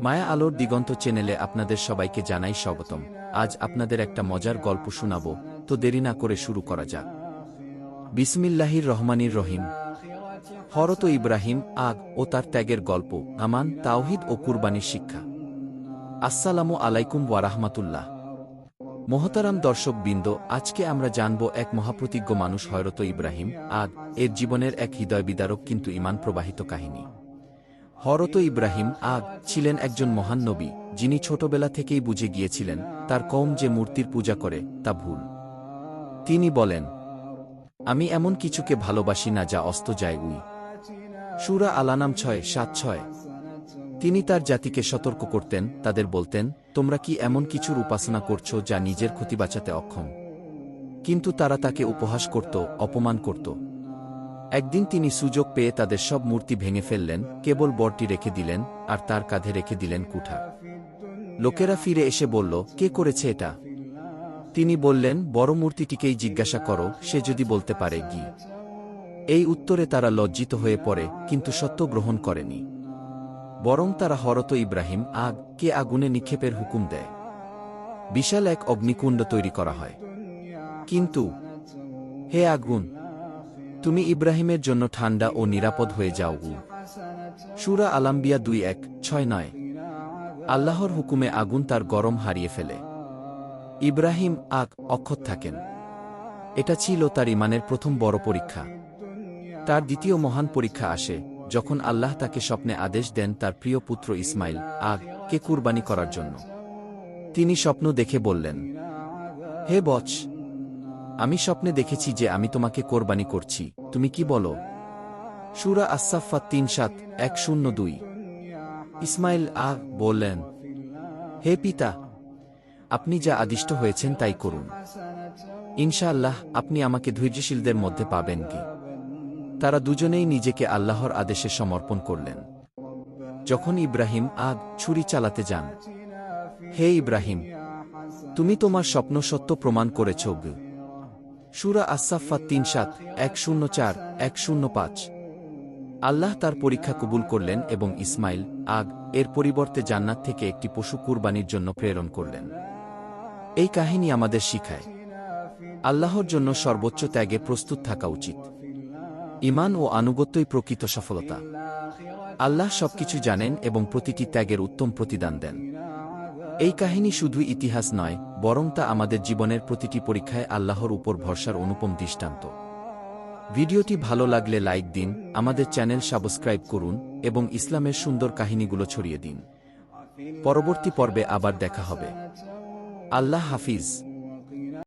মায়া আলোর দিগন্ত চ্যানেলে আপনাদের সবাইকে জানাই স্বাগতম। আজ আপনাদের একটা মজার গল্প শোনাব, তো দেরি না করে শুরু করা যাক। বিসমিল্লাহির রহমানির রহিম। হরত ইব্রাহিম আগ ও তার ত্যাগের গল্প, আমান, তাওহিদ ও কুরবানির শিক্ষা। আসসালামু আলাইকুম ওয়ারাহমাতুল্লাহ মহতারাম দর্শক বৃন্দ আজকে আমরা জানব এক মহাপ্রতিজ্ঞ মানুষ হয়রত ইব্রাহিম আগ, এর জীবনের এক হৃদয় বিদারক কিন্তু ইমান প্রবাহিত কাহিনী। হরত ইব্রাহিম আগ ছিলেন একজন মহান নবী, যিনি ছোটবেলা থেকেই বুঝে গিয়েছিলেন তার কম যে মূর্তির পূজা করে তা ভুল। তিনি বলেন, আমি এমন কিছুকে ভালোবাসি না যা অস্ত যায় উই। সুরা আলানাম ছয়, সাত, ছয়। তিনি তার জাতিকে সতর্ক করতেন, তাদের বলতেন, তোমরা কি এমন কিছুর উপাসনা করছ যা নিজের ক্ষতি বাঁচাতে অক্ষম? কিন্তু তারা তাকে উপহাস করত, অপমান করত। একদিন তিনি সুযোগ পেয়ে তাদের সব মূর্তি ভেঙে ফেললেন, কেবল বরটি রেখে দিলেন, আর তার কাঁধে রেখে দিলেন কুঠার লোকেরা ফিরে এসে বলল, কে করেছে এটা? তিনি বললেন, বড় মূর্তিটিকেই জিজ্ঞাসা করো, সে যদি বলতে পারে গি এই উত্তরে তারা লজ্জিত হয়ে পড়ে, কিন্তু সত্য গ্রহণ করেনি। বরং তারা হরত ইব্রাহিম, আগ, কে আগুনে নিক্ষেপের হুকুম দেয়? বিশাল এক অগ্নিকুণ্ড তৈরি করা হয়। কিন্তু, হে আগুন তুমি ইব্রাহিমের জন্য ঠান্ডা ও নিরাপদ হয়ে যাও। উ সুরা আলাম্বিয়া দুই এক, ছয় নয়। আল্লাহর হুকুমে আগুন তার গরম হারিয়ে ফেলে। ইব্রাহিম আক অক্ষত থাকেন। এটা ছিল তার ইমানের প্রথম বড় পরীক্ষা। তার দ্বিতীয় মহান পরীক্ষা আসে যখন আল্লাহ তাকে স্বপ্নে আদেশ দেন তার প্রিয় পুত্র ইসমাইল আগ কে কুরবানি করার জন্য। তিনি স্বপ্ন দেখে বললেন, হে বচ আমি স্বপ্নে দেখেছি যে আমি তোমাকে কোরবানি করছি। তুমি কি বলো? সুরা আসাফা তিন সাত, এক শূন্য দুই। ইসমাইল আহ বললেন, হে পিতা, আপনি যা আদিষ্ট হয়েছেন তাই করুন। ইনশাআল্লাহ, আপনি আমাকে ধৈর্যশীলদের মধ্যে পাবেন কি তারা দুজনেই নিজেকে আল্লাহর আদেশে সমর্পণ করলেন। যখন ইব্রাহিম আগ ছুরি চালাতে যান, হে ইব্রাহিম, তুমি তোমার স্বপ্ন সত্য প্রমাণ করেছ। সুরা আসাফা তিন সাত, এক শূন্য চার, এক শূন্য পাঁচ। আল্লাহ তার পরীক্ষা কবুল করলেন এবং ইসমাইল, আগ, এর পরিবর্তে জান্নাত থেকে একটি পশু কুরবানির জন্য প্রেরণ করলেন। এই কাহিনী আমাদের শিখায়, আল্লাহর জন্য সর্বোচ্চ ত্যাগে প্রস্তুত থাকা উচিত। ইমান ও আনুগত্যই প্রকৃত সফলতা। আল্লাহ সবকিছু জানেন এবং প্রতিটি ত্যাগের উত্তম প্রতিদান দেন। এই কাহিনী শুধু ইতিহাস নয়, বরং তা আমাদের জীবনের প্রতিটি পরীক্ষায় আল্লাহর উপর ভরসার অনুপম দৃষ্টান্ত। ভিডিওটি ভালো লাগলে লাইক দিন, আমাদের চ্যানেল সাবস্ক্রাইব করুন, এবং ইসলামের সুন্দর কাহিনীগুলো ছড়িয়ে দিন। পরবর্তী পর্বে আবার দেখা হবে। আল্লাহ হাফিজ।